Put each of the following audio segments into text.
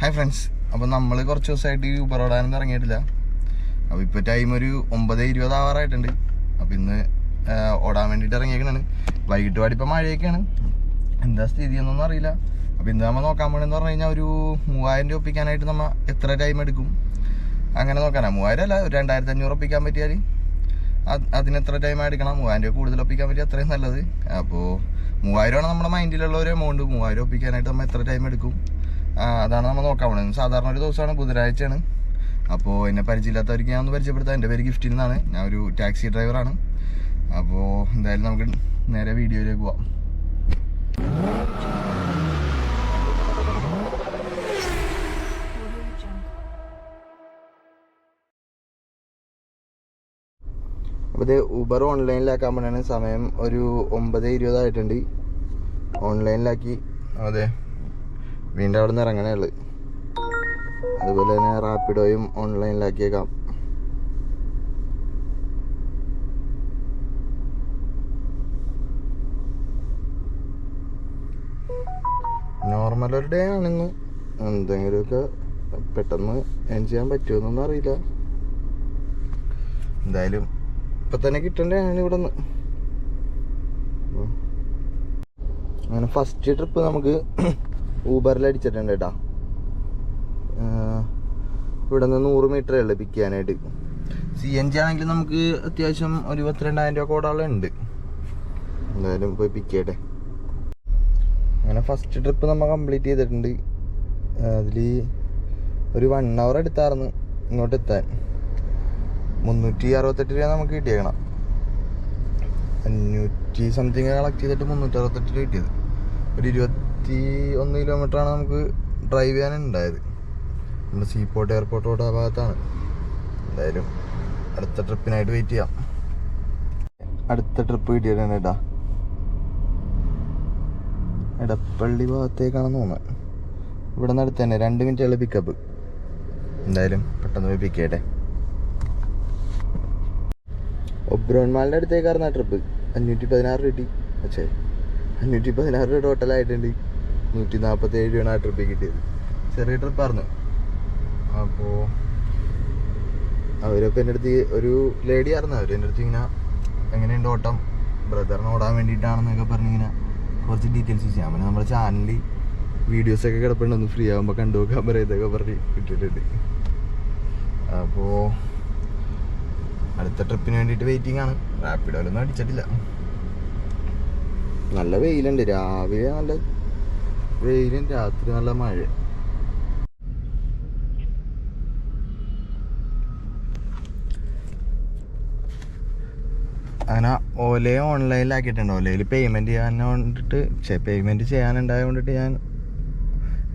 Hi friends അപ്പോൾ നമ്മൾ കുറച്ച് ദിവസമായിട്ട് ഈ ഊബർ ഓടാനൊന്നും ഇറങ്ങിയിട്ടില്ല. അപ്പോൾ ഇപ്പോൾ ടൈം ഒരു ഒമ്പത് ഇരുപത് ആവാറായിട്ടുണ്ട് അപ്പോൾ ഇന്ന് ഓടാൻ വേണ്ടിയിട്ട് ഇറങ്ങിയേക്കണാണ്. വൈകിട്ട് പാടി ഇപ്പോൾ മഴയൊക്കെയാണ്. എന്താ സ്ഥിതി എന്നൊന്നും അറിയില്ല. അപ്പോൾ ഇന്ന് നമ്മൾ നോക്കാൻ പോകണമെന്ന് പറഞ്ഞു കഴിഞ്ഞാൽ ഒരു മൂവായിരം രൂപ ഒപ്പിക്കാനായിട്ട് നമ്മൾ എത്ര ടൈം എടുക്കും? അങ്ങനെ നോക്കാനാണ് മൂവായിരം അല്ല ഒരു രണ്ടായിരത്തി അഞ്ഞൂറ് ഒപ്പിക്കാൻ പറ്റിയാൽ അത് അതിന് എത്ര ടൈം എടുക്കണം? മൂവായിരം രൂപ കൂടുതൽ ഒപ്പിക്കാൻ പറ്റിയ അത്രയും നല്ലത്. അപ്പോൾ മൂവായിരമാണ് നമ്മുടെ മൈൻഡിലുള്ള ഒരു എമൗണ്ട് മൂവായിരം ഒപ്പിക്കാനായിട്ട് നമ്മൾ എത്ര ടൈം എടുക്കും? അതാണ് നമ്മൾ നോക്കാൻ പോകുന്നത് സാധാരണ ഒരു ദിവസമാണ് ബുധനാഴ്ചയാണ്. അപ്പോൾ എന്നെ പരിചയമില്ലാത്തവർക്ക് ഞാൻ ഒന്ന് പരിചയപ്പെടുത്താം. എന്റെ പേര് ഗിഫ്റ്റിൽ നിന്നാണ്. ഞാൻ ഒരു ടാക്സി ഡ്രൈവറാണ്. അപ്പോൾ എന്തായാലും നമുക്ക് നേരെ വീഡിയോയിലേക്ക് പോവാം. അപ്പോൾ ഇത് ഊബർ ഓൺലൈനിലാക്കാൻ വേണ്ടിയാണ് സമയം ഒരു ഒമ്പത് ഇരുപതായിട്ടുണ്ട് ഓൺലൈനിലാക്കി അതെ വീണ്ടും അവിടെ നിന്ന് ഇറങ്ങണേ ഉള്ളു. അതുപോലെ തന്നെ റാപ്പിഡോയും ഓൺലൈനിലാക്കിയേക്കാം നോർമൽ ഒരു ഡേ ആണിന്ന് എന്തെങ്കിലുമൊക്കെ പെട്ടെന്ന് എൻജോയ് ചെയ്യാൻ പറ്റുമെന്നൊന്നും അറിയില്ല. എന്തായാലും ഇപ്പൊ തന്നെ കിട്ടണ്ടാണ് ഇവിടെ നിന്ന്. അങ്ങനെ ഫസ്റ്റ് ട്രിപ്പ് നമുക്ക് ഊബറിൽ അടിച്ചിട്ടുണ്ട് കേട്ടാ ഇവിടെ നിന്ന് നൂറ് മീറ്ററേ ഉള്ളു പിക്ക് ചെയ്യാനായിട്ട്. സി എൻ ജി ആണെങ്കിൽ നമുക്ക് അത്യാവശ്യം ഒരു ഇരുപത്തിരണ്ടായിരം രൂപ കോടാളം ഉണ്ട്. എന്തായാലും പോയി പിക്ക് ചെയ്യട്ടെ. അങ്ങനെ ഫസ്റ്റ് ട്രിപ്പ് നമ്മൾ കംപ്ലീറ്റ് ചെയ്തിട്ടുണ്ട്. അതിൽ ഒരു വൺ അവർ എടുത്തായിരുന്നു ഇങ്ങോട്ട് എത്താൻ. മുന്നൂറ്റി അറുപത്തെട്ട് രൂപ നമുക്ക് കിട്ടിയേക്കണം. അഞ്ഞൂറ്റി സംതിങ് കളക്ട് ചെയ്തിട്ട് മുന്നൂറ്റി അറുപത്തെട്ട് രൂപ കിട്ടിയത്. ഒരു ഇരുപത്തി ഒന്ന് കിലോമീറ്ററാണ് നമുക്ക് ഡ്രൈവ് ചെയ്യാനുണ്ടായത്. നമ്മുടെ സീപോർട്ട് എയർപോർട്ട് റോഡ് ആ ഭാഗത്താണ്. എന്തായാലും അടുത്ത ട്രിപ്പിനായിട്ട് വെയിറ്റ് ചെയ്യാം. അടുത്ത ട്രിപ്പ് കിട്ടിയിട്ടുണ്ട് കേട്ടാ എടപ്പള്ളി ഭാഗത്തേക്കാണെന്ന് തോന്നുന്നത് ഇവിടെ നിന്ന് അടുത്ത് തന്നെ രണ്ട് മിനിറ്റുള്ള പിക്കപ്പ് എന്തായാലും പെട്ടെന്ന് പോയി പിക്ക് ചെയ്യട്ടെ. ഒബ്രോൺ മാളിന്റെ അടുത്തേക്കായിരുന്നു ആ ട്രിപ്പ് അഞ്ഞൂറ്റി പതിനാറ് കിട്ടി. പക്ഷേ അഞ്ഞൂറ്റി പതിനാറ് രൂപ ടോട്ടലായിട്ടുണ്ട് നൂറ്റി നാൽപ്പത്തി ഏഴ് രൂപയാണ് ആ ട്രിപ്പ് കിട്ടിയത്. ചെറിയ ട്രിപ്പായിരുന്നു അപ്പോൾ അവരൊക്കെ എന്റെ അടുത്ത് ഒരു ലേഡി ആയിരുന്നു. അവർ എന്റെ അടുത്ത് ഇങ്ങനെ എങ്ങനെയുണ്ട് ഓട്ടം? ബ്രദറിന് ഓടാൻ വേണ്ടിയിട്ടാണെന്നൊക്കെ പറഞ്ഞിങ്ങനെ കുറച്ച് ഡീറ്റെയിൽസ് ചെയ്യാൻ പിന്നെ നമ്മുടെ ചാനലിൽ വീഡിയോസൊക്കെ കിടപ്പുണ്ട്. ഒന്ന് ഫ്രീ ആകുമ്പോൾ കണ്ടു നോക്കാൻ പറയാം ഇതൊക്കെ പറഞ്ഞ് ഇട്ടിട്ടുണ്ട് അപ്പോൾ അടുത്ത ട്രിപ്പിന് വേണ്ടിയിട്ട് വെയിറ്റിംഗ് ആണ്. റാപ്പിഡോയിലൊന്നും അടിച്ചിട്ടില്ല. നല്ല വെയിലുണ്ട്. രാവിലെ നല്ല വെയിലും രാത്രി നല്ല മഴ. അങ്ങനെ ഓലയെ ഓൺലൈനിലാക്കിയിട്ടുണ്ട്. ഓലയിൽ പേയ്മെന്റ് ചെയ്യാൻ വേണ്ടിയിട്ട് പേയ്മെന്റ് ചെയ്യാനുണ്ടായത് കൊണ്ടിട്ട് ഞാൻ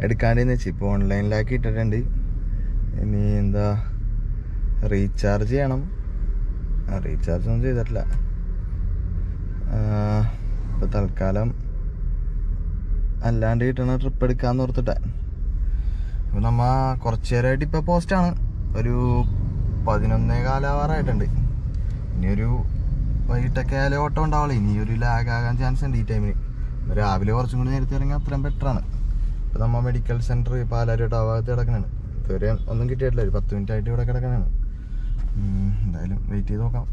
എടുക്കാണ്ടെന്ന് വെച്ചു ഇപ്പോൾ ഓൺലൈനിലാക്കി ഇട്ടിട്ടുണ്ട് ഇനി എന്താ റീചാർജ് ചെയ്യണം. റീചാർജ് ഒന്നും ചെയ്തിട്ടില്ല. ഇപ്പോൾ തൽക്കാലം അല്ലാണ്ട് കിട്ടണ ട്രിപ്പ് എടുക്കാന്ന് ഓർത്തിട്ടാ. അപ്പോൾ നമ്മ കുറച്ച് നേരമായിട്ട് പോസ്റ്റ് ആണ്. ഒരു പതിനൊന്നേ കാലാവാറായിട്ടുണ്ട്. ഇനി ഒരു വൈകിട്ടൊക്കെ ആയാലും ഓട്ടം ഉണ്ടാവുള്ളൂ. ഇനി ഒരു ലാഗ് ആകാൻ ചാൻസ് ഉണ്ട് ഈ ടൈമിന് രാവിലെ കുറച്ചും കൂടി നേരത്തെ ഇറങ്ങിയാൽ അത്രയും ബെറ്ററാണ് ഇപ്പൊ നമ്മ മെഡിക്കൽ സെന്റർ പാലാരി ഭാഗത്ത് കിടക്കണാണ്. ഇതുവരെ ഒന്നും കിട്ടിയിട്ടില്ല. ഒരു പത്ത് മിനിറ്റ് ആയിട്ട് ഇവിടെ കിടക്കണാണ്. എന്തായാലും വെയിറ്റ് ചെയ്ത് നോക്കാം.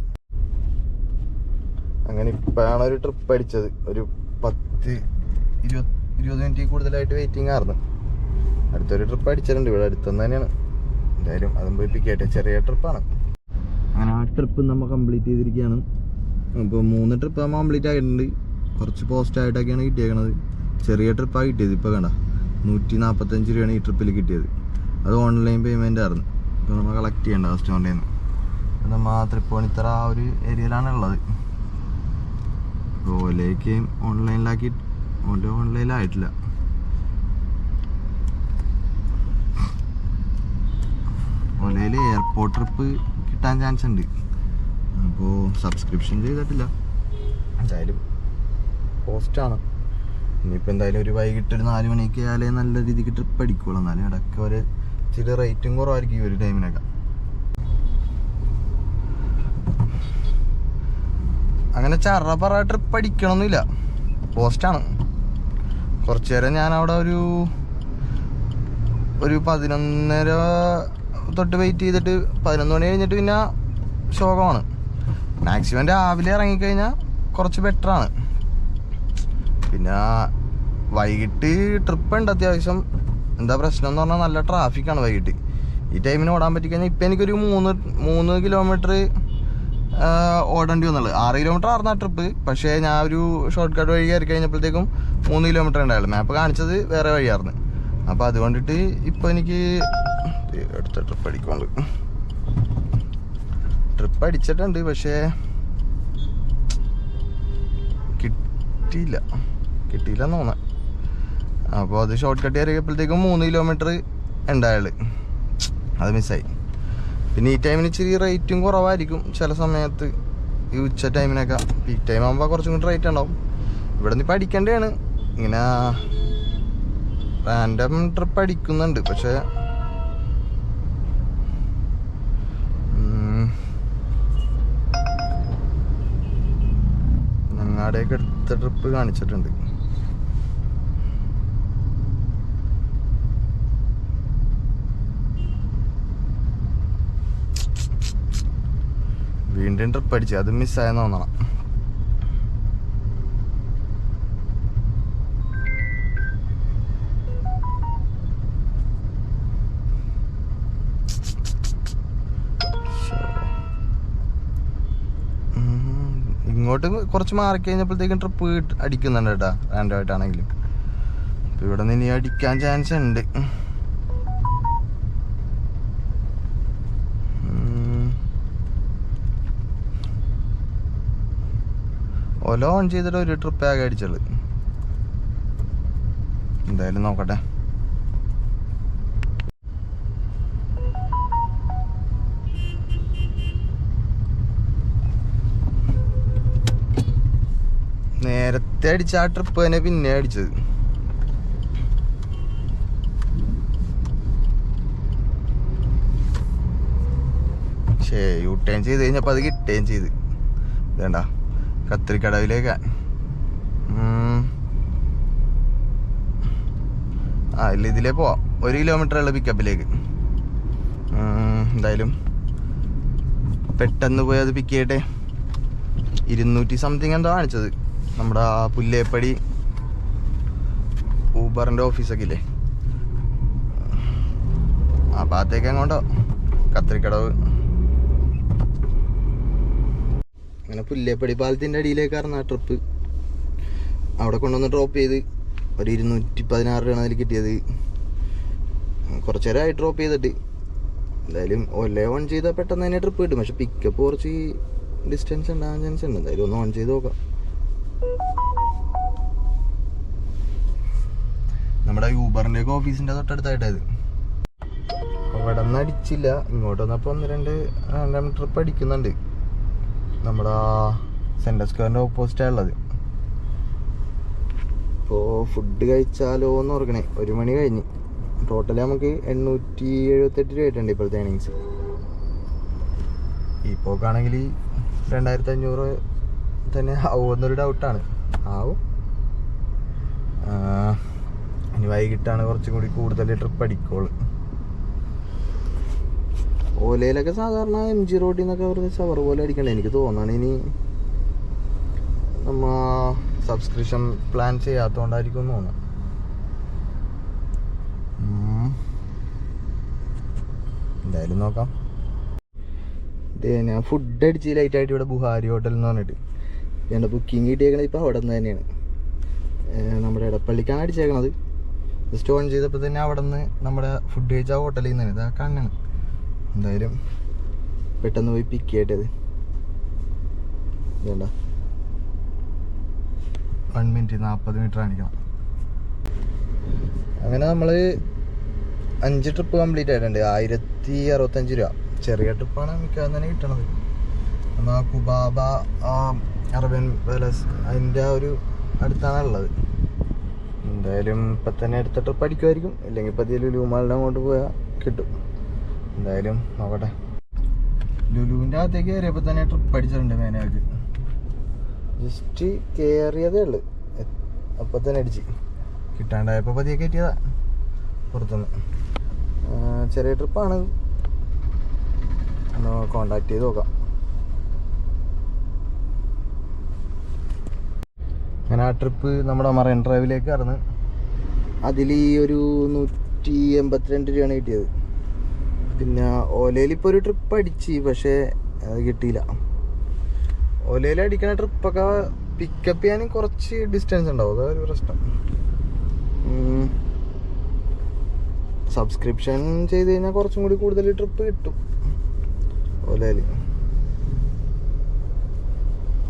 അങ്ങനെ ഇപ്പോഴാണ് ഒരു ട്രിപ്പ് അടിച്ചത്. ഒരു പത്ത് ഇരുപത് ഇരുപത് മിനിറ്റ് കൂടുതലായിട്ട് വെയിറ്റിംഗ് ആയിരുന്നു. അടുത്തൊരു ട്രിപ്പ് അടിച്ചിട്ടുണ്ട്. ഇവിടെ അടുത്തുനിന്ന് തന്നെയാണ്. എന്തായാലും അതും പോയി പിക്കട്ടെ ചെറിയ ട്രിപ്പാണ് അങ്ങനെ ആ ട്രിപ്പ് നമ്മൾ കംപ്ലീറ്റ് ചെയ്തിരിക്കുകയാണ്. അപ്പോൾ മൂന്ന് ട്രിപ്പ് നമ്മൾ കംപ്ലീറ്റ് ആയിട്ടുണ്ട്. കുറച്ച് പോസ്റ്റ് ആയിട്ടൊക്കെയാണ് കിട്ടിയേക്കണത്. ചെറിയ ട്രിപ്പാണ് കിട്ടിയത്. ഇപ്പോൾ കണ്ട? നൂറ്റി നാൽപ്പത്തഞ്ച് രൂപയാണ് ഈ ട്രിപ്പിൽ കിട്ടിയത്. അത് ഓൺലൈൻ പേയ്മെന്റ് ആയിരുന്നു. ഇപ്പോൾ നമ്മൾ കളക്ട് ചെയ്യേണ്ട കസ്റ്റമറിന്റെ നിന്ന് നമ്മൾ ആ തൃപ്പൂണിത്തറ ആ ഒരു ഏരിയയിലാണ് ഉള്ളത്. ഓലയ്ക്ക് ഓൺലൈനിലാക്കി ഓല ഓൺലൈനിലായിട്ടില്ല. ഓലയിൽ എയർപോർട്ട് ട്രിപ്പ് കിട്ടാൻ ചാൻസ് ഉണ്ട്. അപ്പോൾ സബ്സ്ക്രിപ്ഷൻ ചെയ്തിട്ടില്ല. എന്തായാലും പോസ്റ്റാണ് ഇനിയിപ്പോൾ എന്തായാലും ഒരു വൈകിട്ട് ഒരു നാല് മണിക്ക് ആയാലേ നല്ല രീതിക്ക് ട്രിപ്പ് അടിക്കുള്ളൂ. എന്നാലും ഇടയ്ക്ക് ഒരു ഇച്ചിരി റേറ്റും കുറവായിരിക്കും ഈ ഒരു ടൈമിനൊക്കെ അങ്ങനെ ചറപറ ട്രിപ്പ് അടിക്കണമെന്നില്ല പോസ്റ്റാണ് കുറച്ച് നേരം ഞാൻ അവിടെ ഒരു ഒരു പതിനൊന്നര തൊട്ട് വെയിറ്റ് ചെയ്തിട്ട് പതിനൊന്ന് മണി കഴിഞ്ഞിട്ട് പിന്നെ ശോകമാണ്. മാക്സിമം രാവിലെ ഇറങ്ങിക്കഴിഞ്ഞാൽ കുറച്ച് ബെറ്ററാണ് പിന്നെ വൈകിട്ട് ട്രിപ്പ് ഉണ്ട് അത്യാവശ്യം. എന്താ പ്രശ്നം എന്ന് പറഞ്ഞാൽ നല്ല ട്രാഫിക്കാണ് വൈകിട്ട്. ഈ ടൈമിന് ഓടാൻ പറ്റിക്കഴിഞ്ഞാൽ ഇപ്പം എനിക്കൊരു മൂന്ന് മൂന്ന് കിലോമീറ്റർ ഓടേണ്ടി വന്നുള്ളത് ആറ് കിലോമീറ്റർ ആർന്ന ട്രിപ്പ് പക്ഷേ ഞാൻ ഒരു ഷോർട്ട് കട്ട് വഴി കയറി കഴിഞ്ഞപ്പോഴത്തേക്കും മൂന്ന് കിലോമീറ്റർ ഉണ്ടായുള്ളൂ മാപ്പ് കാണിച്ചത് വേറെ വഴിയായിരുന്നു അപ്പോൾ അതുകൊണ്ടിട്ട് ഇപ്പോൾ എനിക്ക് അടുത്ത ട്രിപ്പ് അടിക്കുന്നത് ട്രിപ്പ് അടിച്ചിട്ടുണ്ട് പക്ഷേ കിട്ടിയില്ല. കിട്ടിയില്ല എന്ന് തോന്നാം. അപ്പോൾ അത് ഷോർട്ട് കട്ട് കയറിയപ്പോഴത്തേക്കും മൂന്ന് കിലോമീറ്റർ ഉണ്ടായുള്ളു. അത് മിസ്സായി പിന്നെ ഈ ടൈമിന് ഇച്ചിരി റേറ്റും കുറവായിരിക്കും. ചില സമയത്ത് ഈ ഉച്ച ടൈമിനൊക്കെ പീക്ക് ടൈം ആകുമ്പോൾ കുറച്ചും കൂടി റേറ്റ് ഉണ്ടാവും. ഇവിടെ നിന്ന് പഠിക്കേണ്ടതാണ് ഇങ്ങനെ റാൻഡം ട്രിപ്പ് അടിക്കുന്നുണ്ട്. പക്ഷേ ഉം, ഞങ്ങളുടെയൊക്കെ അടുത്ത ട്രിപ്പ് കാണിച്ചിട്ടുണ്ട്. വീണ്ടും ട്രിപ്പ് അടിച്ചു. അത് മിസ്സായെന്ന് തോന്നണം. ഇങ്ങോട്ട് കുറച്ച് മാറി കഴിഞ്ഞപ്പോഴത്തേക്കും ട്രിപ്പ് അടിക്കുന്നുണ്ട് കേട്ടാ റാൻഡമായിട്ടാണെങ്കിലും ഇവിടെ നിന്ന് ഇനി അടിക്കാൻ ചാൻസ് ഉണ്ട്. ഒല ഓൺ ചെയ്തിട്ട് ഒരു ട്രിപ്പ് ആകെ അടിച്ചത്. എന്തായാലും നോക്കട്ടെ. നേരത്തെ അടിച്ച ആ ട്രിപ്പ് തന്നെ പിന്നെ അടിച്ചത്. പക്ഷേ യു ടേൺ ചെയ്ത് കഴിഞ്ഞപ്പോൾ അത് കിട്ടുകയും ചെയ്ത്. വേണ്ട കത്തിരിക്കടവിലേക്ക്. ആ ഇല്ല ഇതിലേ പോവാം. ഒരു കിലോമീറ്റർ ഉള്ള പിക്കപ്പിലേക്ക് എന്തായാലും പെട്ടെന്ന് പോയി അത് പിക്ക് ചെയ്യട്ടെ. ഇരുന്നൂറ്റി സംതിങ് എന്തോ കാണിച്ചത്. നമ്മുടെ ആ പുല്ലേപ്പടി ഊബറിന്റെ ഓഫീസൊക്കെ ഇല്ലേ ആ ഭാഗത്തേക്ക് എങ്ങോട്ടോ? കത്തിരിക്കടവ് അങ്ങനെ പുല്ലേപ്പടി പാലത്തിന്റെ അടിയിലേക്കായിരുന്നു ആ ട്രിപ്പ് അവിടെ കൊണ്ടുവന്ന് ഡ്രോപ്പ് ചെയ്ത് ഒരു ഇരുന്നൂറ്റി പതിനാറ് രൂപയാണ് അതിൽ കിട്ടിയത്. കുറച്ച് നേരമായി ഡ്രോപ്പ് ചെയ്തിട്ട്. എന്തായാലും ഒല്ലേ ഓൺ ചെയ്താൽ പെട്ടെന്ന് തന്നെ ട്രിപ്പ് കിട്ടും. പക്ഷെ പിക്കപ്പ് കുറച്ച് ഡിസ്റ്റൻസ് ഉണ്ടാകാൻ ചാൻസ് ഉണ്ട്. എന്തായാലും ഒന്ന് ഓൺ ചെയ്ത് നോക്കാം. നമ്മുടെ യൂബറിന്റെ ഒക്കെ ഓഫീസിന്റെ തൊട്ടടുത്തായിട്ടത് അവിടെ നിന്ന് അടിച്ചില്ല. ഇങ്ങോട്ട് വന്നപ്പോൾ ഒന്ന് രണ്ട് രണ്ടാം ട്രിപ്പ് അടിക്കുന്നുണ്ട്. നമ്മുടെ സെന്റർ സ്ക്വയറിന്റെ ഓപ്പോസിറ്റാണ് ഉള്ളത്. ഇപ്പോൾ ഫുഡ് കഴിച്ചാലോ എന്ന് ഓർക്കണേ. ഒരു മണി കഴിഞ്ഞ്. ടോട്ടൽ നമുക്ക് എണ്ണൂറ്റി എഴുപത്തെട്ട് രൂപ ആയിട്ടുണ്ട് ഇപ്പോഴത്തെ ഏണിങ്സ് പോക്കാണെങ്കിൽ രണ്ടായിരത്തി അഞ്ഞൂറ് തന്നെ ആവുമെന്നൊരു ഡൗട്ടാണ് ആവും ഇനി വൈകിട്ടാണ് കുറച്ചും കൂടി കൂടുതൽ ട്രിപ്പ് അടിക്കോൾ ഓലയിലൊക്കെ സാധാരണ എം ജി റോഡിൽ നിന്നൊക്കെ അവർ ചവർ പോലെ അടിക്കണ്ടേ എനിക്ക് തോന്നണം ഇനി നമ്മ സബ്സ്ക്രിപ്ഷൻ പ്ലാൻ ചെയ്യാത്തതുകൊണ്ടായിരിക്കും എന്ന് തോന്നുന്നു. എന്തായാലും നോക്കാം. ഞാൻ ഫുഡ് അടിച്ച് ലൈറ്റായിട്ട് ഇവിടെ ബുഹാരി ഹോട്ടൽ എന്ന് പറഞ്ഞിട്ട്. എന്റെ ബുക്കിംഗ് കിട്ടിയേക്കണത് ഇപ്പോൾ അവിടെ നിന്ന് തന്നെയാണ്. നമ്മുടെ ഇടപ്പള്ളിക്കാണ് അടിച്ചേക്കണത്. ജസ്റ്റ് ഓൺ ചെയ്തപ്പോൾ തന്നെ അവിടെ നിന്ന് നമ്മുടെ ഫുഡ് കഴിച്ച ഹോട്ടലിൽ നിന്നാണ് ഇതാ കണ്ണാണ് എന്തായാലും പെട്ടെന്ന് പോയി പിക്ക് ചെയ്യട്ടത് വേണ്ട വൺ മിനിറ്റ് നാൽപ്പത് മീറ്റർ കാണിക്കണം. അങ്ങനെ നമ്മൾ അഞ്ച് ട്രിപ്പ് കംപ്ലീറ്റ് ആയിട്ടുണ്ട്. ആയിരത്തി അറുപത്തഞ്ച് രൂപ. ചെറിയ ട്രിപ്പാണ് മിക്കവാറും തന്നെ കിട്ടണത്. എന്നാൽ കുബാബ ആ, അറബിയൻ പാലസ് അതിന്റെ ആ ഒരു അടുത്താണ് ഉള്ളത്. എന്തായാലും ഇപ്പം തന്നെ അടുത്ത ട്രിപ്പ് അടിക്കുമായിരിക്കും. ഇല്ലെങ്കിൽ ഇപ്പം ഇതിൽ ലുലുമാളിന്റെ അങ്ങോട്ട് പോയാൽ കിട്ടും. എന്തായാലും നോക്കട്ടെ. ലുലുവിന്റെ അകത്തേക്ക് കയറിയപ്പോൾ തന്നെ ട്രിപ്പ് അടിച്ചിട്ടുണ്ട് മേനാക്ക് ജസ്റ്റ് കയറിയതേ ഉള്ളു. അപ്പം തന്നെ അടിച്ച്. കിട്ടാണ്ടായപ്പോൾ പതിയെ കയറ്റിയതാ പുറത്തുനിന്ന് ചെറിയ ട്രിപ്പാണ് ഒന്ന് കോണ്ടാക്ട് ചെയ്ത് നോക്കാം. അങ്ങനെ ആ ട്രിപ്പ് നമ്മുടെ മറൈൻ ഡ്രൈവിലേക്ക് കടന്ന്. അതിൽ ഈ ഒരു നൂറ്റി എൺപത്തിരണ്ട് രൂപയാണ് കിട്ടിയത്. പിന്നെ ഓലയിൽ ഇപ്പോൾ ഒരു ട്രിപ്പ് അടിച്ച് പക്ഷേ അത് കിട്ടിയില്ല. ഓലയിൽ അടിക്കണ ട്രിപ്പൊക്കെ പിക്കപ്പ് ചെയ്യാൻ കുറച്ച് ഡിസ്റ്റൻസ് ഉണ്ടാവും. അതൊരു പ്രശ്നം. സബ്സ്ക്രിപ്ഷൻ ചെയ്ത് കഴിഞ്ഞാൽ കുറച്ചും കൂടി കൂടുതൽ ട്രിപ്പ് കിട്ടും. ഓലയിൽ.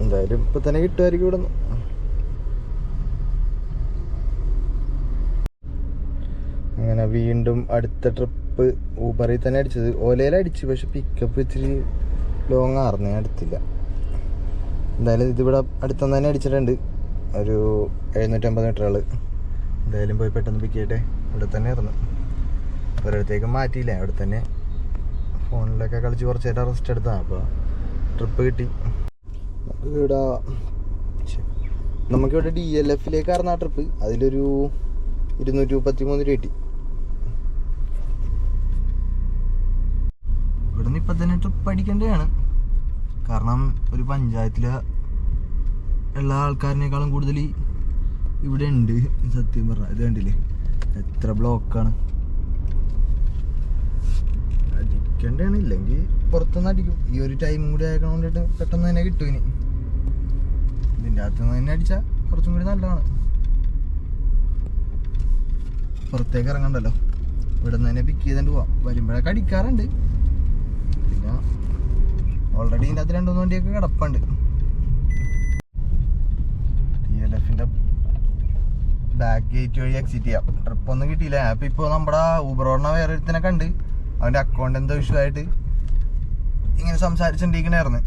എന്തായാലും ഇപ്പൊ തന്നെ കിട്ടുമായിരിക്കും ഇവിടെ നിന്ന് അങ്ങനെ വീണ്ടും അടുത്ത ട്രിപ്പ് ഊബറിൽ തന്നെ അടിച്ചത്. ഓലയിൽ അടിച്ചു പക്ഷെ പിക്കപ്പ് ഇച്ചിരി ലോങ് ആർന്നു. ഞാൻ എടുത്തില്ല. എന്തായാലും ഇതിവിടെ അടുത്തുനിന്ന് തന്നെ അടിച്ചിട്ടുണ്ട്. ഒരു എഴുന്നൂറ്റമ്പത് മീറ്ററുകൾ എന്തായാലും പോയി പെട്ടെന്ന് പിക്ക് ചെയ്യട്ടെ. ഇവിടെ തന്നെ ആയിരുന്നു. ഒരിടത്തേക്കും മാറ്റിയില്ല. ഇവിടെ തന്നെ ഫോണിലൊക്കെ കളിച്ച് കുറച്ച് നേരം റെസ്റ്റ് എടുത്താൽ അപ്പോൾ ട്രിപ്പ് കിട്ടി ഇവിടെ നമുക്കിവിടെ ഡി എൽ എഫിലേക്കായിരുന്നു ആ ട്രിപ്പ് അതിലൊരു ഇരുന്നൂറ്റി മുപ്പത്തി മൂന്ന് രൂപ കിട്ടി. ഇപ്പം തന്നെ ട്രിപ്പ് അടിക്കേണ്ടതാണ് കാരണം ഒരു പഞ്ചായത്തിലെ എല്ലാ ആൾക്കാരിനേക്കാളും കൂടുതൽ ഇവിടെ ഉണ്ട്. സത്യം പറഞ്ഞ ഇത് കണ്ടില്ലേ? എത്ര ബ്ലോക്കാണ്. അടിക്കേണ്ടതാണ് ഇല്ലെങ്കിൽ പുറത്തുനിന്ന് അടിക്കും. ഈ ഒരു ടൈം കൂടി ആയക്കണം കൊണ്ടിട്ട് പെട്ടെന്ന് തന്നെ കിട്ടും ഇനി. ഇതിന്റെ അകത്തുനിന്ന് തന്നെ അടിച്ചാൽ കുറച്ചും കൂടി നല്ലതാണ്. പുറത്തേക്ക് ഇറങ്ങണ്ടല്ലോ. ഇവിടെ നിന്ന് തന്നെ പിക്ക് ചെയ്തുകൊണ്ട് പോവാം. വരുമ്പോഴൊക്കെ അടിക്കാറുണ്ട്. ഓൾറെഡി ഇതിന്റെ അകത്ത് രണ്ടുമൂന്ന് വണ്ടിയൊക്കെ കിടപ്പുണ്ട്. ടി എൽ എഫിന്റെ ബാക്ക് ഗേറ്റ് വഴി എക്സിറ്റ് ചെയ്യാം. ട്രിപ്പ് ഒന്നും കിട്ടിയില്ല. അപ്പം ഇപ്പോൾ നമ്മുടെ ഊബറോണ വേറെ ഒരുത്തിനെ കണ്ട്. അവന്റെ അക്കൗണ്ട് എന്തോ ഇഷ്യൂ ആയിട്ട് ഇങ്ങനെ സംസാരിച്ചിട്ടിരിക്കണായിരുന്നു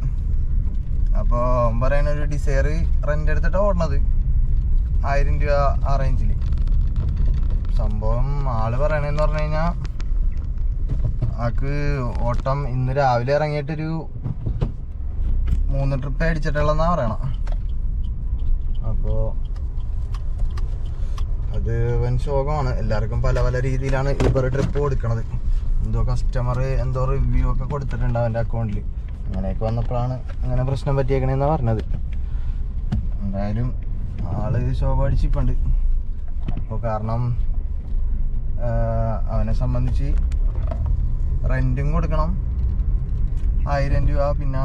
അപ്പോൾ അവൻ പറയുന്ന ഒരു ഡിസയർ റെന്റ് എടുത്തിട്ട് ഓടണത് ആയിരം രൂപ ആ റേഞ്ചിൽ സംഭവം ആൾ പറയണെന്ന് പറഞ്ഞു കഴിഞ്ഞാൽ ആക്ക് ഓട്ടം ഇന്ന് രാവിലെ ഇറങ്ങിയിട്ടൊരു മൂന്ന് ട്രിപ്പ് അടിച്ചിട്ടുള്ളതെന്നാ പറയണം. അപ്പോൾ അത് വൻ ശോകമാണ്. എല്ലാവർക്കും പല പല രീതിയിലാണ് ഊബർ ട്രിപ്പ് കൊടുക്കണത്. എന്തോ കസ്റ്റമർ എന്തോ റിവ്യൂ ഒക്കെ കൊടുത്തിട്ടുണ്ട് അവന്റെ അക്കൗണ്ടിൽ അങ്ങനെയൊക്കെ വന്നപ്പോഴാണ് അങ്ങനെ പ്രശ്നം പറ്റിയേക്കണേന്നാണ് പറഞ്ഞത്. എന്തായാലും ആൾ ശോകം അടിച്ചിപ്പുണ്ട് അപ്പോൾ കാരണം അവനെ സംബന്ധിച്ച് റെന്റും കൊടുക്കണം. ആയിരം രൂപ പിന്നെ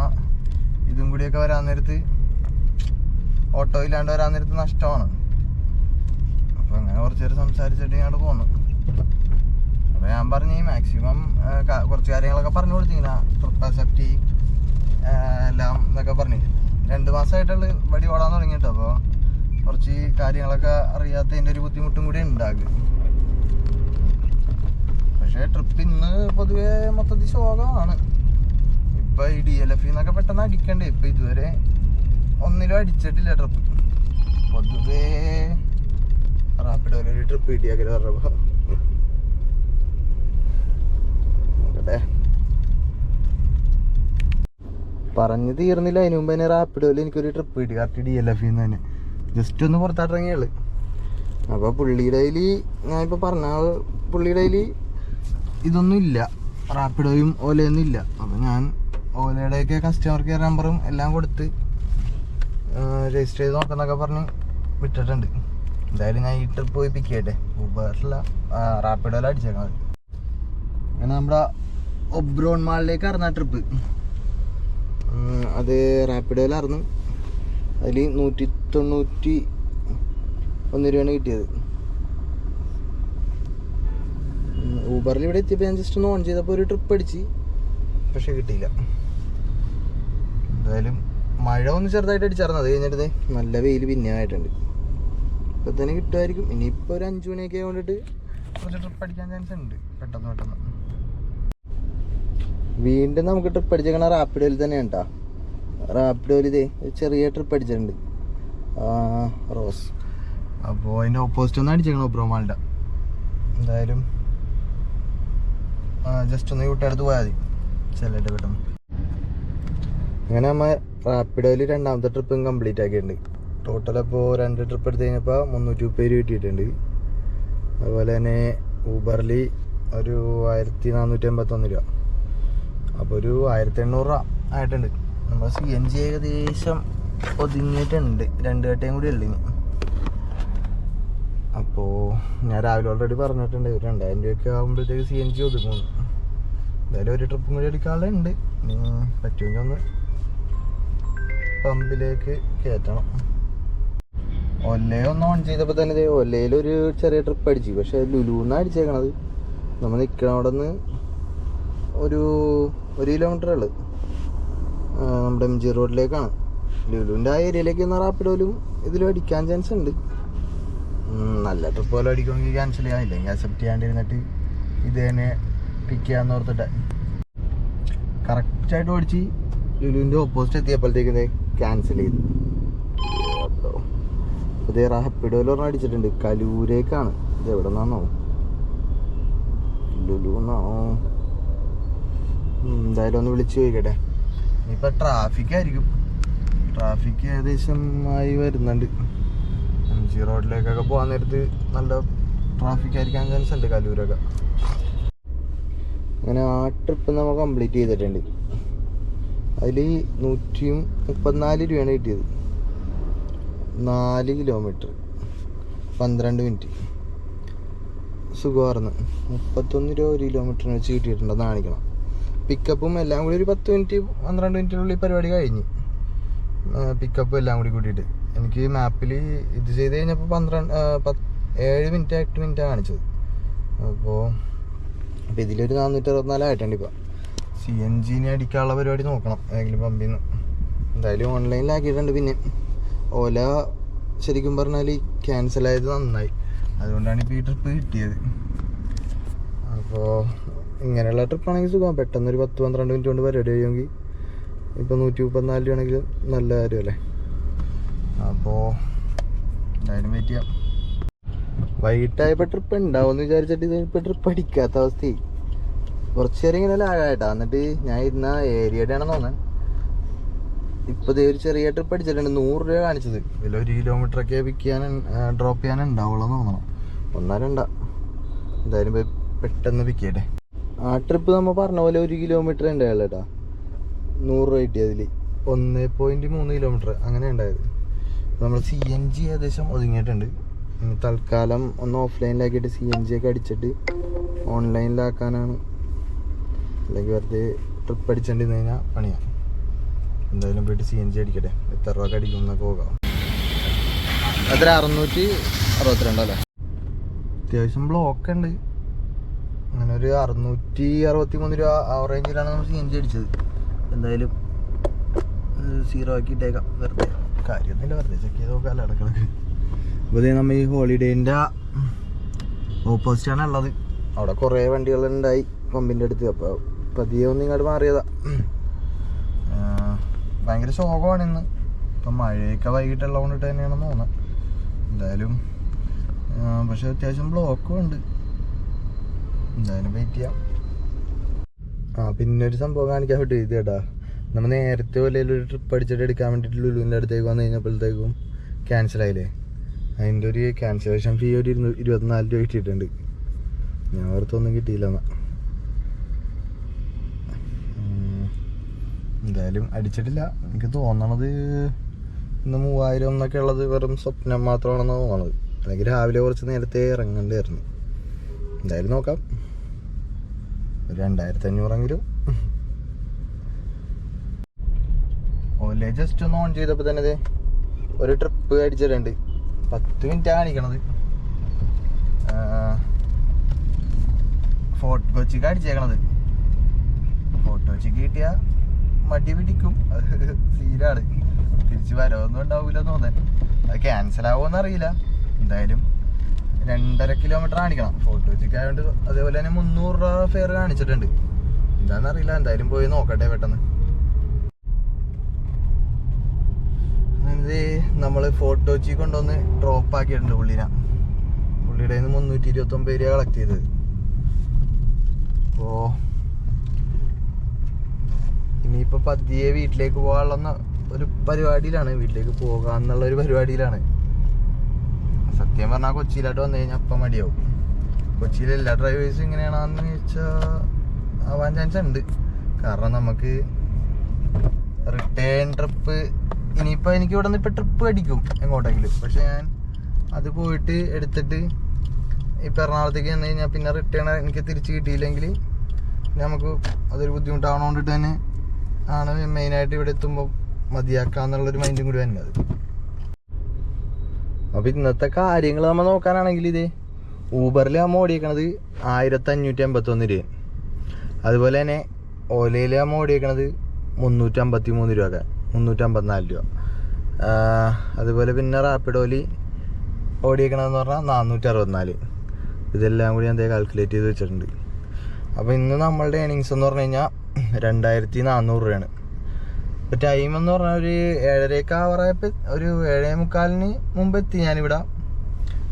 ഇതും കൂടിയൊക്കെ വരാൻ നേരത്ത് ഓട്ടോ ഇല്ലാണ്ട് വരാൻ നേരത്ത് നഷ്ടമാണ്. അപ്പോൾ അങ്ങനെ കുറച്ച് നേരം സംസാരിച്ചിട്ട് ഇങ്ങോട്ട് പോന്നു. അപ്പോൾ ഞാൻ പറഞ്ഞു മാക്സിമം കുറച്ച് കാര്യങ്ങളൊക്കെ പറഞ്ഞു കൊടുത്തിങ്ങനെ ട്രിപ്പ് അക്സെപ്റ്റ് എല്ലാം എന്നൊക്കെ പറഞ്ഞു രണ്ട് മാസമായിട്ടുള്ള വടി ഓടാൻ തുടങ്ങിയിട്ടോ. അപ്പോൾ കുറച്ച് കാര്യങ്ങളൊക്കെ അറിയാത്തതിന്റെ ഒരു ബുദ്ധിമുട്ടും കൂടി ഉണ്ടാകും പക്ഷേ ട്രിപ്പ് ഇന്ന് പൊതുവെ മൊത്തത്തിൽ ശോകമാണ്. ഇപ്പൊ ഈ ഡി എൽ എഫ് എന്നൊക്കെ പെട്ടെന്ന് അടിക്കണ്ടേ? ഇപ്പൊ ഇതുവരെ ഒന്നിലും അടിച്ചിട്ടില്ല ട്രിപ്പ് പൊതുവേ റാപ്പിഡ് ഒരു ട്രിപ്പ് കിട്ടിയാക്കൽ പറഞ്ഞപ്പോ. നോക്കട്ടെ. പറഞ്ഞു തീർന്നില്ല. അതിന് മുമ്പ് തന്നെ റാപ്പിഡോയിൽ എനിക്കൊരു ട്രിപ്പ് കിട്ടി. കറക്റ്റ് ഡി എൽ എഫ് തന്നെ. ജസ്റ്റ് ഒന്ന് പുറത്താട്ടിറങ്ങിയുള്ളു അപ്പോൾ പുള്ളിയുടെ കയ്യിൽ ഞാനിപ്പോൾ പറഞ്ഞ പുള്ളിയുടെ കയ്യിൽ ഇതൊന്നും ഇല്ല റാപ്പിഡോയും ഓലയൊന്നും ഇല്ല അപ്പം ഞാൻ ഓലയുടെയൊക്കെ കസ്റ്റമർ കെയർ നമ്പറും എല്ലാം കൊടുത്ത് രജിസ്റ്റർ ചെയ്ത് നോക്കുന്നൊക്കെ പറഞ്ഞ് വിട്ടിട്ടുണ്ട്. എന്തായാലും ഞാൻ ഈ ട്രിപ്പ് പോയി പിക്ക് ചെയ്യട്ടെ. ഊബറില്ല റാപ്പിഡോല അടിച്ചേക്കണത്. അങ്ങനെ നമ്മുടെ ഒബ്രോൺ മാളിലേക്ക് ഇറന്ന ട്രിപ്പ് അത് റാപ്പിഡോയിലായിരുന്നു അതിൽ നൂറ്റി തൊണ്ണൂറ്റി ഒന്ന് രൂപയാണ് കിട്ടിയത്. ഊബറിൽ ഇവിടെ എത്തിയപ്പോൾ ഞാൻ ജസ്റ്റ് ഒന്ന് ഓൺ ചെയ്തപ്പോൾ ഒരു ട്രിപ്പ് അടിച്ച്. പക്ഷെ കിട്ടിയില്ല. എന്തായാലും മഴ ഒന്ന് ചെറുതായിട്ട് അടിച്ചായിരുന്നു അത് കഴിഞ്ഞിട്ട് നല്ല വെയിൽ പിന്നെ ആയിട്ടുണ്ട്. ഇപ്പം തന്നെ കിട്ടുമായിരിക്കും. ഇനിയിപ്പോൾ ഒരു അഞ്ച് മണിയൊക്കെ ആയതുകൊണ്ടിട്ട് കുറച്ച് ട്രിപ്പ് അടിക്കാൻ ചാൻസ് ഉണ്ട്. പെട്ടെന്ന് പെട്ടെന്ന്. വീണ്ടും നമുക്ക് ട്രിപ്പ് അടിച്ചേക്കണ വലി തന്നെയാണ് കേട്ടോ റാപ്പിഡോയിൽ ഇതേ ചെറിയ ട്രിപ്പ് അടിച്ചിട്ടുണ്ട്. റോസ്. അപ്പോൾ അതിന്റെ ഓപ്പോസിറ്റ് ഒന്ന് അടിച്ചേക്കണം ഒബ്രോമാളുടെ എന്തായാലും ജസ്റ്റ് ഒന്ന് വിട്ടെടുത്ത് പോയാൽ മതി. ചെല്ലായിട്ട് കിട്ടും അങ്ങനെ നമ്മ റാപ്പിഡോയിൽ രണ്ടാമത്തെ ട്രിപ്പും കംപ്ലീറ്റ് ആക്കിയിട്ടുണ്ട്. ടോട്ടൽ അപ്പോൾ രണ്ട് ട്രിപ്പ് എടുത്ത് കഴിഞ്ഞപ്പോൾ മുന്നൂറ്റി മുപ്പത് രൂപ കിട്ടിയിട്ടുണ്ട്. അതുപോലെ തന്നെ ഊബറിൽ ഒരു ആയിരത്തി നാനൂറ്റി എൺപത്തൊന്ന് രൂപ. അപ്പോൾ ഒരു ആയിരത്തി എണ്ണൂറ് രൂപ ആയിട്ടുണ്ട്. നമ്മൾ സി എൻ ജി ഏകദേശം ഒതുങ്ങിയിട്ടുണ്ട്. രണ്ട് കട്ടയും കൂടി ഉള്ളു അപ്പോൾ ഞാൻ രാവിലെ ഓൾറെഡി പറഞ്ഞിട്ടുണ്ട് ഒരു രണ്ടായിരം രൂപയൊക്കെ ആകുമ്പോഴത്തേക്ക് സി എൻ ജി ഒതുങ്ങുന്നു എന്തായാലും ഒരു ട്രിപ്പും കൂടി എടുക്കാനുള്ള ഉണ്ട് പറ്റുമെങ്കിൽ ഒന്ന് പമ്പിലേക്ക് കയറ്റണം. ഒല്ലയെ ഒന്ന് ഓൺ ചെയ്തപ്പോൾ തന്നെ ഇതേ ഒല്ലയിൽ ഒരു ചെറിയ ട്രിപ്പ് അടിച്ചു. പക്ഷെ ലുലുന്നാണ് അടിച്ചേക്കണത്. നമ്മൾ നിൽക്കണ അവിടെ നിന്ന് ഒരു ഒരു കിലോമീറ്റർ ഉള്ളു. നമ്മുടെ എം ജി റോഡിലേക്കാണ് ലുലുവിന്റെ ആ ഏരിയയിലേക്ക് ഒന്ന് റാപ്പിഡോലും ഇതിലും അടിക്കാൻ ചാൻസ് ഉണ്ട്. നല്ല ട്രിപ്പ് പോലെ അടിക്കുമെങ്കിൽ ക്യാൻസൽ ചെയ്യാൻ ഇല്ലെങ്കിൽ അക്സെപ്റ്റ് ചെയ്യാണ്ടിരുന്നിട്ട് ഇത് തന്നെ പിക്ക് ചെയ്യാന്ന് ഓർത്തിട്ട്. കറക്റ്റായിട്ട് ഓടിച്ച് ലുലുവിന്റെ ഓപ്പോസിറ്റ് എത്തിയപ്പോഴത്തേക്ക് ക്യാൻസൽ ചെയ്തു. റാപ്പിഡ് റാപ്പിഡോയിൽ ഒരെണ്ണം അടിച്ചിട്ടുണ്ട്. കലൂരേക്കാണ്. ഇത് എവിടെ നിന്നാണോ ലുലു എന്നാണോ എന്തായാലും ഒന്ന് വിളിച്ചു ചോദിക്കട്ടെ. ഇനിയിപ്പോൾ ട്രാഫിക്കായിരിക്കും ട്രാഫിക് ഏകദേശം ആയി വരുന്നുണ്ട്. ജി റോഡിലേക്കൊക്കെ പോകാൻ നേരത്ത് നല്ല ട്രാഫിക് ആയിരിക്കാൻ ചാൻസ് ഉണ്ട് കലൂരൊക്കെ. അങ്ങനെ ആ ട്രിപ്പ് നമ്മൾ കംപ്ലീറ്റ് ചെയ്തിട്ടുണ്ട്. അതിൽ നൂറ്റിയും മുപ്പത്തിനാല് രൂപയാണ് കിട്ടിയത്. നാല് കിലോമീറ്റർ പന്ത്രണ്ട് മിനിറ്റ് സുഖമായിരുന്നു. മുപ്പത്തൊന്ന് രൂപ ഒരു കിലോമീറ്ററിന് വെച്ച് കിട്ടിയിട്ടുണ്ടെന്ന് കാണിക്കണം. പിക്കപ്പും എല്ലാം കൂടി ഒരു പത്ത് മിനിറ്റ് പന്ത്രണ്ട് മിനിറ്റിനുള്ളിൽ പരിപാടി കഴിഞ്ഞ്. പിക്കപ്പും എല്ലാം കൂടി കൂട്ടിയിട്ട്. എനിക്ക് മാപ്പിൽ ഇത് ചെയ്ത് കഴിഞ്ഞപ്പോൾ പന്ത്രണ്ട് ഏഴ് മിനിറ്റ് എട്ട് മിനിറ്റാണ് കാണിച്ചത്. അപ്പോൾ അപ്പോൾ ഇതിലൊരു നാനൂറ്റി അറുപത്തിനാലായിട്ടുണ്ട് ഇപ്പോൾ സി എൻ ജിനെ അടിക്കാനുള്ള പരിപാടി നോക്കണം ഏതെങ്കിലും പമ്പിൽ നിന്ന്. എന്തായാലും ഓൺലൈനിലാക്കിയിട്ടുണ്ട് പിന്നെ. ഓല ശരിക്കും പറഞ്ഞാൽ ക്യാൻസൽ ആയത് നന്നായി. അതുകൊണ്ടാണ് ഇപ്പോൾ ഈ ട്രിപ്പ് കിട്ടിയത്. അപ്പോൾ ഇങ്ങനെയുള്ള ട്രിപ്പാണെങ്കിൽ സുഖം. പെട്ടെന്നൊരു പത്ത് പന്ത്രണ്ട് മിനിറ്റ് കൊണ്ട് പരിപാടി കഴിയുമെങ്കിൽ ഇപ്പോൾ നൂറ്റി മുപ്പത്തിനാല് രൂപയാണെങ്കിലും നല്ല കാര്യമല്ലേ? അപ്പോൾ എന്തായാലും വെയിറ്റ് ചെയ്യാം. വൈകിട്ടായപ്പോൾ ട്രിപ്പ് ഉണ്ടാവുമെന്ന് വിചാരിച്ചിട്ട് ഇത് ഇപ്പോൾ ട്രിപ്പ് അടിക്കാത്ത അവസ്ഥയായി. കുറച്ച് നേരം ഇങ്ങനെ ലാഗായിട്ടാ എന്നിട്ട് ഞാൻ ഇരുന്ന ഏരിയയുടെ ആണെന്ന് തോന്നുന്നത് ഇപ്പൊ ദേ ഒരു ചെറിയ ട്രിപ്പ് അടിച്ചിട്ടുണ്ട്. നൂറ് രൂപ കാണിച്ചത്. ഇതിൽ ഒരു കിലോമീറ്റർ ഒക്കെ പിക്ക് ചെയ്യാൻ ഡ്രോപ്പ് ചെയ്യാൻ ഉണ്ടാവുള്ളൂ എന്ന് തോന്നണം. ഒന്നാ രണ്ടാ. എന്തായാലും പെട്ടെന്ന് പിക്ക് ചെയ്യട്ടെ. ആ ട്രിപ്പ് നമ്മൾ പറഞ്ഞ പോലെ ഒരു കിലോമീറ്റർ ഉണ്ടായാലേട്ടാ നൂറ് രൂപ കിട്ടിയതിൽ ഒന്ന് പോയിന്റ് മൂന്ന് കിലോമീറ്റർ അങ്ങനെ ഉണ്ടായത് നമ്മൾ സി എൻ ജി ഏകദേശം ഒതുങ്ങിയിട്ടുണ്ട്. തൽക്കാലം ഒന്ന് ഓഫ്ലൈനിലാക്കിയിട്ട് സി എൻ ജി ഒക്കെ അടിച്ചിട്ട് ഓൺലൈനിലാക്കാനാണ് അല്ലെങ്കിൽ വെറുതെ ട്രിപ്പ് അടിച്ചിട്ടുണ്ടെന്ന് കഴിഞ്ഞാൽ പണിയാണ് എന്തായാലും പോയിട്ട് സി എൻ ജി അടിക്കട്ടെ. എത്ര രൂപ അടിക്കും എന്നൊക്കെ പോകാം. എത്ര അറുന്നൂറ്റി അറുപത്തിരണ്ടല്ലേ അത്യാവശ്യം ബ്ലോക്ക് ഉണ്ട്. അങ്ങനെ ഒരു അറുന്നൂറ്റി അറുപത്തി മൂന്ന് രൂപ ആ റേഞ്ചിലാണ് നമ്മൾ സി എൻ ജി അടിച്ചത്. എന്തായാലും സീറോ ആക്കിയിട്ടേക്കാം. വെറുതെ. കാര്യമൊന്നുമില്ല വെറുതെ ചെക്ക് ചെയ്ത് നോക്കാമല്ലോ ഇടക്കിടക്ക് അപ്പോൾ ഇതേ നമ്മൾ ഈ ഹോളിഡേന്റെ ഓപ്പോസിറ്റാണ് ഉള്ളത്. അവിടെ കുറേ വണ്ടികളുണ്ടായി പമ്പിന്റെ അടുത്ത്. അപ്പോൾ പതിയെ ഒന്ന് ഇങ്ങോട്ട് മാറിയതാ. ഭയങ്കര ശോകമാണ് ഇന്ന്. ഇപ്പം മഴയൊക്കെ വൈകിട്ടുള്ള കൊണ്ടിട്ട് തന്നെയാണ് തോന്നുന്നത്. എന്തായാലും പക്ഷെ അത്യാവശ്യം ബ്ലോക്കും ഉണ്ട്. എന്തായാലും വെയിറ്റ് ചെയ്യാം. ആ പിന്നെ ഒരു സംഭവം കാണിക്കാൻ പറ്റും ഇത് നമ്മൾ നേരത്തെ പോലെ ഒരു ട്രിപ്പ് അടിച്ചിട്ട് എടുക്കാൻ വേണ്ടിയിട്ട് ലുലുവിന്റെ അടുത്തേക്ക് വന്നു കഴിഞ്ഞപ്പോഴത്തേക്കും ക്യാൻസൽ ആയില്ലേ? അതിന്റെ ഒരു ക്യാൻസലേഷൻ ഫീ ഒരു ഇരുന്നൂ ഇരുപത്തിനാല് രൂപ കിട്ടിയിട്ടുണ്ട്. ഞാൻ ഓർത്തൊന്നും കിട്ടിയില്ല എന്നാ. എന്തായാലും അടിച്ചിട്ടില്ല. എനിക്ക് തോന്നണത് ഇന്ന് മൂവായിരം എന്നൊക്കെ ഉള്ളത് വെറും സ്വപ്നം മാത്രമാണെന്ന് തോന്നണത്. അല്ലെങ്കിൽ രാവിലെ കുറച്ച് നേരത്തെ ഇറങ്ങേണ്ടിയായിരുന്നു. എന്തായാലും നോക്കാം. ഒരു രണ്ടായിരത്തി അഞ്ഞൂറെങ്കിലും ഓലെ ജസ്റ്റ് ഒന്ന് ഓൺ ചെയ്തപ്പോൾ തന്നെ ദേ ഒരു ട്രിപ്പ് അടിച്ചിട്ടുണ്ട് പത്ത് മിനിറ്റ് കാണിക്കണത്. ഫോർട്ട് കൊച്ചിക്ക് അടിച്ചേക്കണത്. ഫോർട്ട് കൊച്ചിക്ക് കിട്ടിയ മടി പിടിക്കും. സീനാണ്. തിരിച്ച് വരവൊന്നും ഉണ്ടാവില്ല തോന്നേ അത് ക്യാൻസൽ ആവുമെന്ന് അറിയില്ല. എന്തായാലും രണ്ടര കിലോമീറ്റർ കാണിക്കണം. ഫോർട്ട് കൊച്ചിക്ക് ആയതുകൊണ്ട് അതേപോലെ തന്നെ മുന്നൂറ് രൂപ ഫെയർ കാണിച്ചിട്ടുണ്ട്. എന്താണെന്നറിയില്ല എന്തായാലും പോയി നോക്കട്ടെ പെട്ടെന്ന്. നമ്മൾ കൊച്ചി കൊണ്ടുവന്ന് ഡ്രോപ്പ് ആക്കിയിട്ടുണ്ട് പുള്ളിനെ പുള്ളിയുടെ നിന്ന് മുന്നൂറ്റി ഇരുപത്തി ഒമ്പത് രൂപ കളക്ട് ചെയ്തത്. അപ്പോ ഇനിയിപ്പോ പതിയെ വീട്ടിലേക്ക് പോകാനുള്ള ഒരു പരിപാടിയിലാണ്. വീട്ടിലേക്ക് പോകാന്നുള്ള ഒരു പരിപാടിയിലാണ്. സത്യം പറഞ്ഞാൽ കൊച്ചിയിലോട്ട് വന്നു കഴിഞ്ഞാൽ അപ്പം മടിയാവും. കൊച്ചിയിലെ എല്ലാ ഡ്രൈവേഴ്സും ഇങ്ങനെയാണെന്ന് ചോദിച്ചാൽ ആവാൻ ചാൻസ് ഉണ്ട്. കാരണം നമുക്ക് റിട്ടേൺ ട്രിപ്പ് ഇനിയിപ്പോൾ എനിക്ക് ഇവിടെ നിന്ന് ഇപ്പോൾ ട്രിപ്പ് അടിക്കും എങ്ങോട്ടെങ്കിലും. പക്ഷെ ഞാൻ അത് പോയിട്ട് എടുത്തിട്ട് ഇപ്പം എറണാകുളത്തേക്ക് ചെന്ന് കഴിഞ്ഞാൽ പിന്നെ റിട്ടേൺ എനിക്ക് തിരിച്ച് കിട്ടിയില്ലെങ്കിൽ നമുക്ക് അതൊരു ബുദ്ധിമുട്ടാവണോണ്ടിട്ട് തന്നെ ആണ് മെയിനായിട്ട് ഇവിടെ എത്തുമ്പോൾ മതിയാക്കാന്നുള്ളൊരു മൈൻഡും കൂടി വരുന്നത്. അപ്പോൾ ഇന്നത്തെ കാര്യങ്ങൾ നമ്മൾ നോക്കാനാണെങ്കിൽ ഇത് ഊബറിൽ നമ്മൾ ഓടിയേക്കണത് ആയിരത്തി അഞ്ഞൂറ്റി എൺപത്തൊന്ന് രൂപ. അതുപോലെ തന്നെ ഓലയിൽ നമ്മൾ ഓടിയേക്കണത് മുന്നൂറ്റി അമ്പത്തി മൂന്ന് രൂപ മുന്നൂറ്റമ്പത്തിനാല് രൂപ. അതുപോലെ പിന്നെ റാപ്പിഡോലി ഓടിയേക്കണമെന്ന് പറഞ്ഞാൽ നാനൂറ്റി അറുപത്തിനാല് ഇതെല്ലാം കൂടി ഞാൻ കാൽക്കുലേറ്റ് ചെയ്ത് വെച്ചിട്ടുണ്ട്. അപ്പോൾ ഇന്ന് നമ്മളുടെ ഏണിങ്സ് എന്ന് പറഞ്ഞു കഴിഞ്ഞാൽ രണ്ടായിരത്തി നാനൂറ് രൂപയാണ്. ഇപ്പോൾ ടൈം എന്ന് പറഞ്ഞാൽ ഒരു ഏഴരയൊക്കെ ആവറായപ്പോൾ ഒരു ഏഴേ മുക്കാലിന് മുമ്പ് എത്തി ഞാനിവിടെ.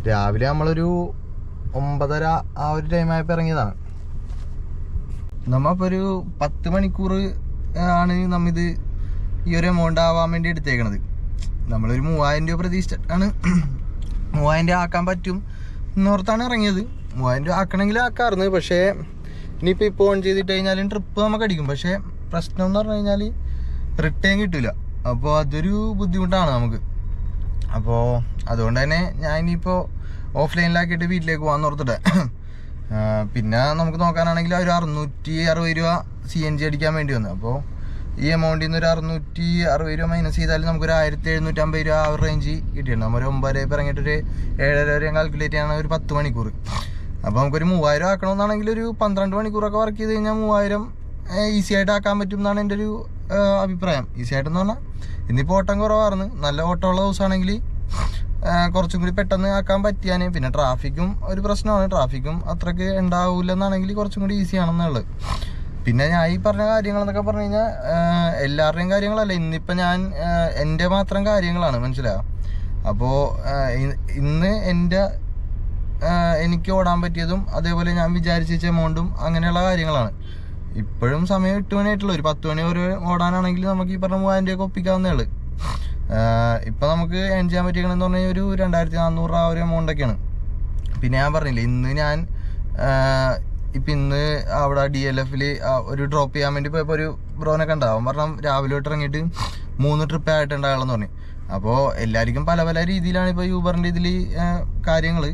രാവിലെ നമ്മളൊരു ഒമ്പതര ആ ഒരു ടൈം ആയപ്പോൾ ഇറങ്ങിയതാണ്. നമ്മളിപ്പോൾ ഒരു പത്ത് മണിക്കൂർ ആണ് നമ്മിത് ഈ ഒരു എമൗണ്ട് ആവാൻ വേണ്ടി എടുത്തേക്കണത്. നമ്മളൊരു മൂവായിരം രൂപ പ്രതീക്ഷിച്ചിട്ടാണ് മൂവായിരം രൂപ ആക്കാൻ പറ്റും എന്നോർത്താണ് ഇറങ്ങിയത്. മൂവായിരം രൂപ ആക്കണമെങ്കിൽ ആക്കാറുണ്ട് പക്ഷേ ഇനിയിപ്പോൾ ഇപ്പോൾ ഓൺ ചെയ്തിട്ട് കഴിഞ്ഞാലും ട്രിപ്പ് നമുക്ക് അടിക്കും. പക്ഷേ പ്രശ്നം എന്ന് പറഞ്ഞു കഴിഞ്ഞാൽ റിട്ടേൺ കിട്ടില്ല അപ്പോൾ അതൊരു ബുദ്ധിമുട്ടാണ് നമുക്ക്. അപ്പോൾ അതുകൊണ്ട് തന്നെ ഞാൻ ഇനിയിപ്പോൾ ഓഫ്ലൈനിലാക്കിയിട്ട് വീട്ടിലേക്ക് പോകാൻ ഓർത്തിട്ട്. പിന്നെ നമുക്ക് നോക്കാനാണെങ്കിൽ ഒരു അറുന്നൂറ്റി അറുപത് രൂപ സി എൻ ജി അടിക്കാൻ വേണ്ടി വന്നു. അപ്പോൾ ഈ എമൗണ്ടിൽ നിന്ന് ഒരു അറുന്നൂറ്റി അറുപത് രൂപ മൈനസ് ചെയ്താൽ നമുക്കൊരു ആയിരത്തി എഴുന്നൂറ്റമ്പത് രൂപ ആ ഒരു റേഞ്ച് കിട്ടിയിട്ടുണ്ട്. നമ്മൾ ഒരു ഒമ്പതര ഇപ്പം ഇറങ്ങിയിട്ടൊരു ഏഴര വരെ കാൽക്കുലേറ്റ് ചെയ്യണ ഒരു പത്ത് മണിക്കൂർ അപ്പോൾ നമുക്കൊരു മൂവായിരം ആക്കണമെന്നാണെങ്കിൽ ഒരു പന്ത്രണ്ട് മണിക്കൂറൊക്കെ വർക്ക് ചെയ്ത് കഴിഞ്ഞാൽ മൂവായിരം ഈസി ആയിട്ട് ആക്കാൻ പറ്റും എന്നാണ് എന്റെ ഒരു അഭിപ്രായം. ഈസി ആയിട്ടെന്ന് പറഞ്ഞാൽ ഇന്നിപ്പോൾ ഓട്ടം കുറവായിരുന്നു നല്ല ഓട്ടമുള്ള ദിവസമാണെങ്കിൽ കുറച്ചും കൂടി പെട്ടെന്ന് ആക്കാൻ പറ്റിയാൽ പിന്നെ ട്രാഫിക്കും ഒരു പ്രശ്നമാണ്. ട്രാഫിക്കും അത്രയ്ക്ക് ഉണ്ടാവില്ലെന്നാണെങ്കിൽ കുറച്ചും കൂടി ഈസി ആണെന്നുള്ളത്. പിന്നെ ഞാൻ ഈ പറഞ്ഞ കാര്യങ്ങൾ എന്നൊക്കെ പറഞ്ഞു കഴിഞ്ഞാൽ എല്ലാവരുടെയും കാര്യങ്ങളല്ല. ഇന്നിപ്പോൾ ഞാൻ എന്റെ മാത്രം കാര്യങ്ങളാണ് മനസ്സിലായോ? അപ്പോൾ ഇന്ന് എന്റെ എനിക്ക് ഓടാൻ പറ്റിയതും അതേപോലെ ഞാൻ വിചാരിച്ച എമൗണ്ടും അങ്ങനെയുള്ള കാര്യങ്ങളാണ്. ഇപ്പോഴും സമയം എട്ട് മണിയായിട്ടുള്ളൂ ഒരു പത്ത് മണി വരെ ഓടാനാണെങ്കിൽ നമുക്ക് ഈ പറഞ്ഞ മൂവായിരം രൂപ ഒപ്പിക്കാവുന്നേ ഉള്ളൂ. ഇപ്പം നമുക്ക് ഏൺ ചെയ്യാൻ പറ്റിയെന്ന് പറഞ്ഞാൽ ഒരു രണ്ടായിരത്തി നാനൂറ് ആ ഒരു എമൗണ്ടൊക്കെയാണ് പിന്നെ ഞാൻ പറഞ്ഞില്ലേ ഇന്ന് ഞാൻ ഇപ്പം ഇന്ന് അവിടെ ഡി എൽ എഫിൽ ഒരു ഡ്രോപ്പ് ചെയ്യാൻ വേണ്ടി പോയപ്പോൾ ഒരു ബ്രോനെ കണ്ടാവും പറഞ്ഞാൽ രാവിലെ തൊട്ട് ഇറങ്ങിയിട്ട് മൂന്ന് ട്രിപ്പ് ആയിട്ടുണ്ട് അയാളെന്ന് പറഞ്ഞു. അപ്പോൾ എല്ലാവർക്കും പല പല രീതിയിലാണ് ഇപ്പോൾ യൂബറിന്റെ ഇതിൽ കാര്യങ്ങൾ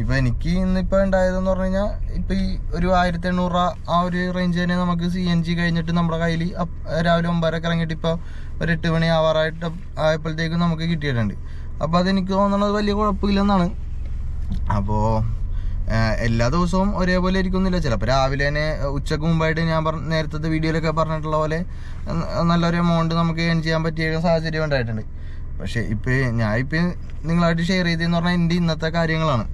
ഇപ്പോൾ എനിക്ക് ഇന്നിപ്പോൾ ഉണ്ടായതെന്ന് പറഞ്ഞു കഴിഞ്ഞാൽ ഇപ്പോൾ ഈ ഒരു ആയിരത്തി എണ്ണൂറ് രൂപ ആ ഒരു റേഞ്ച് തന്നെ നമുക്ക് സി എൻ ജി കഴിഞ്ഞിട്ട് നമ്മുടെ കയ്യിൽ രാവിലെ ഒമ്പതരക്ക് ഇറങ്ങിയിട്ട് ഇപ്പോൾ ഒരു എട്ട് മണി ആവാറായിട്ട് ആയപ്പോഴത്തേക്കും നമുക്ക് കിട്ടിയിട്ടുണ്ട്. അപ്പോൾ അതെനിക്ക് തോന്നുന്നത് വലിയ കുഴപ്പമില്ലെന്നാണ്. അപ്പോൾ എല്ലാ ദിവസവും ഒരേപോലെ ഇരിക്കുന്നില്ല. ചിലപ്പോൾ രാവിലെ തന്നെ ഉച്ചയ്ക്ക് മുമ്പായിട്ട് ഞാൻ പറഞ്ഞ നേരത്തെ വീഡിയോയിലൊക്കെ പറഞ്ഞിട്ടുള്ള പോലെ നല്ലൊരു എമൗണ്ട് നമുക്ക് ഏൺ ചെയ്യാൻ പറ്റിയ സാഹചര്യം ഉണ്ടായിട്ടുണ്ട്. പക്ഷേ ഇപ്പോൾ ഞാൻ ഇപ്പം നിങ്ങളായിട്ട് ഷെയർ ചെയ്തതെന്ന് പറഞ്ഞാൽ എന്റെ ഇന്നത്തെ കാര്യങ്ങളാണ്.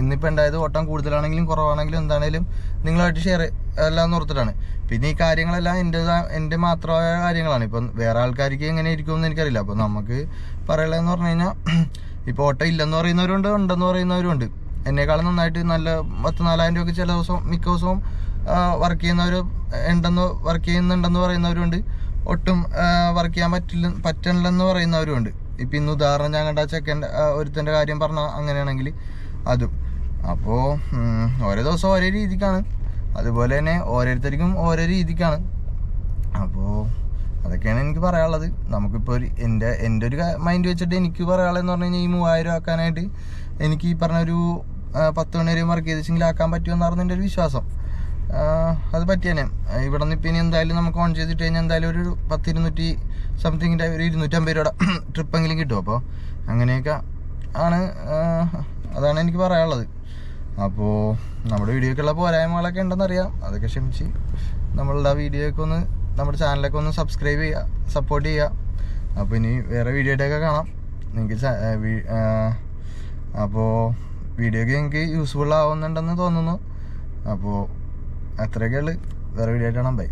ഇന്നിപ്പോൾ ഉണ്ടായത് ഓട്ടം കൂടുതലാണെങ്കിലും കുറവാണെങ്കിലും എന്താണേലും നിങ്ങളായിട്ട് ഷെയർ എല്ലാം ഓർത്തിട്ടാണ് പിന്നെ ഈ കാര്യങ്ങളെല്ലാം എന്റെ എന്റെ മാത്രമായ കാര്യങ്ങളാണ്. ഇപ്പം വേറെ ആൾക്കാർക്ക് എങ്ങനെ ഇരിക്കുമെന്ന് എനിക്കറിയില്ല. അപ്പോൾ നമുക്ക് പറയുള്ളതെന്ന് പറഞ്ഞു കഴിഞ്ഞാൽ ഇപ്പോൾ ഓട്ടം ഇല്ലെന്ന് പറയുന്നവരുണ്ട് ഉണ്ടെന്ന് പറയുന്നവരുണ്ട്. എന്നെക്കാളും നന്നായിട്ട് നല്ല പത്ത് നാലായിരം രൂപയ്ക്ക് ചില ദിവസം മിക്ക ദിവസവും വർക്ക് ചെയ്യുന്നവർ ഉണ്ടെന്ന് വർക്ക് ചെയ്യുന്നുണ്ടെന്ന് പറയുന്നവരുണ്ട്. ഒട്ടും വർക്ക് ചെയ്യാൻ പറ്റില്ല പറ്റണില്ലെന്ന് പറയുന്നവരുണ്ട് ഇപ്പം ഇന്ന് ഉദാഹരണം ഞാൻ കണ്ട ചെക്കൻ ഒരുത്തന്റെ കാര്യം പറഞ്ഞാൽ അങ്ങനെയാണെങ്കിൽ അതും. അപ്പോൾ ഓരോ ദിവസം ഓരോ രീതിക്കാണ്. അതുപോലെ തന്നെ ഓരോരുത്തർക്കും ഓരോ രീതിക്കാണ്. അപ്പോൾ അതൊക്കെയാണ് എനിക്ക് പറയാനുള്ളത്. നമുക്കിപ്പോൾ ഒരു എന്റെ എന്റെ ഒരു മൈൻഡ് വെച്ചിട്ട് എനിക്ക് പറയാനുള്ളതെന്ന് പറഞ്ഞു കഴിഞ്ഞാൽ ഈ മൂവായിരം ആക്കാനായിട്ട് എനിക്ക് ഈ പറഞ്ഞ ഒരു ആ, പത്ത് മണി വരെ വർക്ക് ചെയ്തെങ്കിൽ ആക്കാൻ പറ്റുമെന്നായിരുന്നു എന്റെ ഒരു വിശ്വാസം. അത് പറ്റിയേനെ. ഇവിടെ നിന്ന് ഇപ്പം ഇനി എന്തായാലും നമുക്ക് ഓൺ ചെയ്തിട്ട് കഴിഞ്ഞാൽ എന്തായാലും ഒരു പത്ത് ഇരുന്നൂറ്റി സംതിങ്ങിന്റെ ഒരു ഇരുന്നൂറ്റമ്പത് രൂപയുടെ ട്രിപ്പെങ്കിലും കിട്ടും. അപ്പോൾ അങ്ങനെയൊക്കെ ആണ് അതാണ് എനിക്ക് പറയാനുള്ളത്. അപ്പോൾ നമ്മുടെ വീഡിയോക്കുള്ള പോരായ്മകളൊക്കെ ഉണ്ടെന്നറിയാം അതൊക്കെ ക്ഷമിച്ച് നമ്മളുടെ ആ വീഡിയോയൊക്കെ ഒന്ന് നമ്മുടെ ചാനലൊക്കെ ഒന്ന് സബ്സ്ക്രൈബ് ചെയ്യുക സപ്പോർട്ട് ചെയ്യുക അപ്പോൾ ഇനി വേറെ വീഡിയോയുടെയൊക്കെ കാണാം. നിങ്ങൾക്ക് അപ്പോൾ വീഡിയോ ഒക്കെ എനിക്ക് യൂസ്ഫുൾ ആവുന്നുണ്ടെന്ന് തോന്നുന്നു. അപ്പോൾ അത്രയൊക്കെയുള്ളു വേറെ വീഡിയോ ആയിട്ട് കാണാം. ബൈ